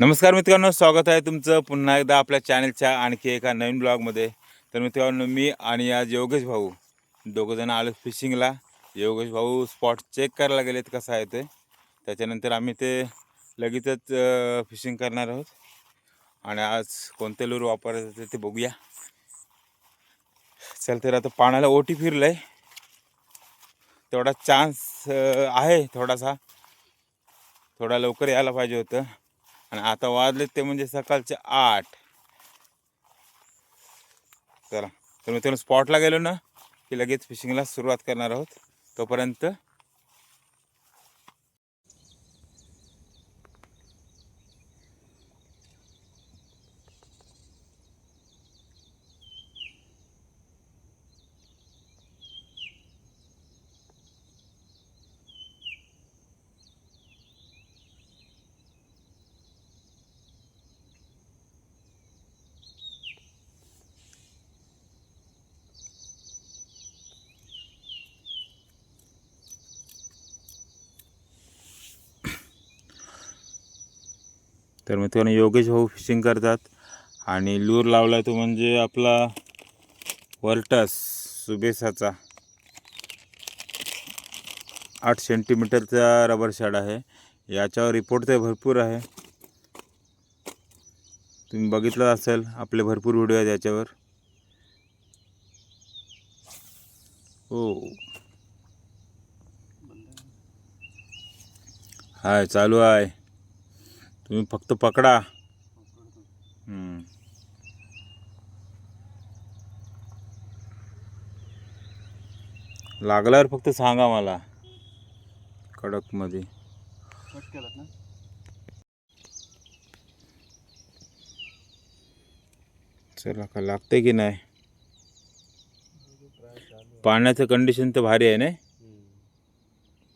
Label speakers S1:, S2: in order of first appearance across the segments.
S1: नमस्कार मित्रांनो स्वागत आहे तुमचं पुन्हा एकदा आपल्या चॅनलच्या आणखी एका नवीन ब्लॉगमध्ये. तर मित्रांनो मी आणि आज योगेश भाऊ दोघंजणं आलो फिशिंगला. योगेश भाऊ स्पॉट चेक करायला गेलेत कसं आहे ते. त्याच्यानंतर आम्ही ते लगेचच फिशिंग करणार आहोत. आणि आज कोणते लूर वापरायचं ते बघूया. चल तर आता पाण्याला ओटी फिरलं आहे तेवढा चान्स आहे थोडासा. थोडा लवकर यायला पाहिजे होतं. आणि आता वाजले ते म्हणजे सकाळचे आठ. चला तर मित्रांनो स्पॉटला गेलो ना की लगेच फिशिंगला सुरुवात करणार आहोत. तोपर्यंत तर मित्रांनो योगेश भाऊ फिशिंग करतात. आणि लूर लावला तो म्हणजे आपला वर्टस सुबेसाचा. आठ सेंटीमीटरचा रबर शॅड आहे. याच्यावर रिपोर्ट तर भरपूर आहे. तुम्ही बघितलं असेल आपले भरपूर व्हिडिओ आहेत याच्यावर. हो. हाय चालू आहे. तुम्ही फक्त पकडा. लागल्यावर फक्त सांगा मला. कडकमध्ये. चला का लागते की नाही? पाण्याचं कंडिशन तर भारी आहे ना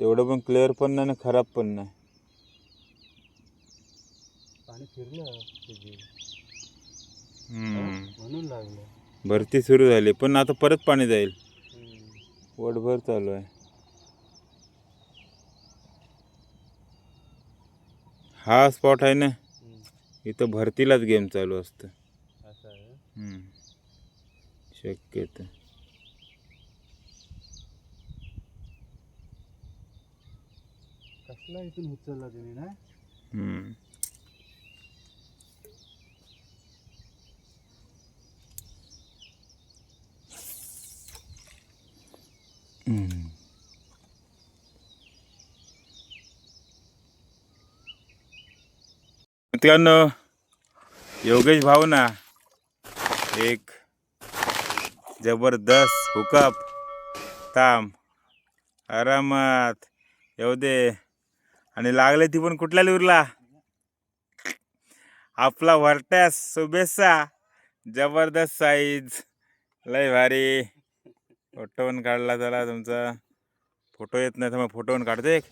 S1: तेवढं पण क्लिअर पण नाही आणि खराब पण नाही.
S2: पाणी फिरलं
S1: हम्म.
S2: म्हणून लागलं.
S1: भरती सुरू झाली पण आता परत पाणी जाईल. वटभर चालू आहे. हा स्पॉट आहे ना इथं भरतीलाच गेम चालू असतं.
S2: असं आहे
S1: हम्म. शक्यतो.
S2: कसला इथून उचलला तुम्ही ना
S1: हम्म. हम्म. मित्रांनो योगेश भावना एक जबरदस्त हुकअप ताम आरामात येऊ दे. आणि लागले ती पण कुठल्या लिवरला आपला व्हर्टॅस सुबेसा जबरदस्त साईज लय भारी. पण काढला चला तुमचा फोटो येत नाही तर मग फोटो पण काढतो एक.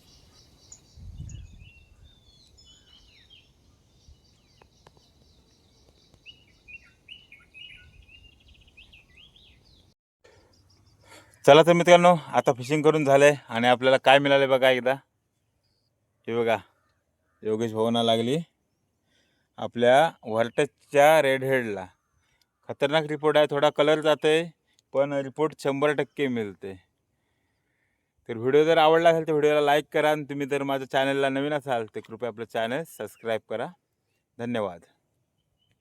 S1: चला तर मित्रांनो आता फिशिंग करून झालंय आणि आपल्याला काय मिळाले बघा एकदा. हे बघा योगेश भवना लागली. आपल्या व्हर्टच्या रेड हेडला खतरनाक रिपोर्ट आहे थोडा कलर जाते पण रिपोर्ट शंभर टक्के मिळते. तर व्हिडिओ जर आवडला असेल तर व्हिडिओला लाईक करा आणि तुम्ही जर माझ्या चॅनलला नवीन असाल तर कृपया आपलं चॅनल सबस्क्राईब करा. धन्यवाद.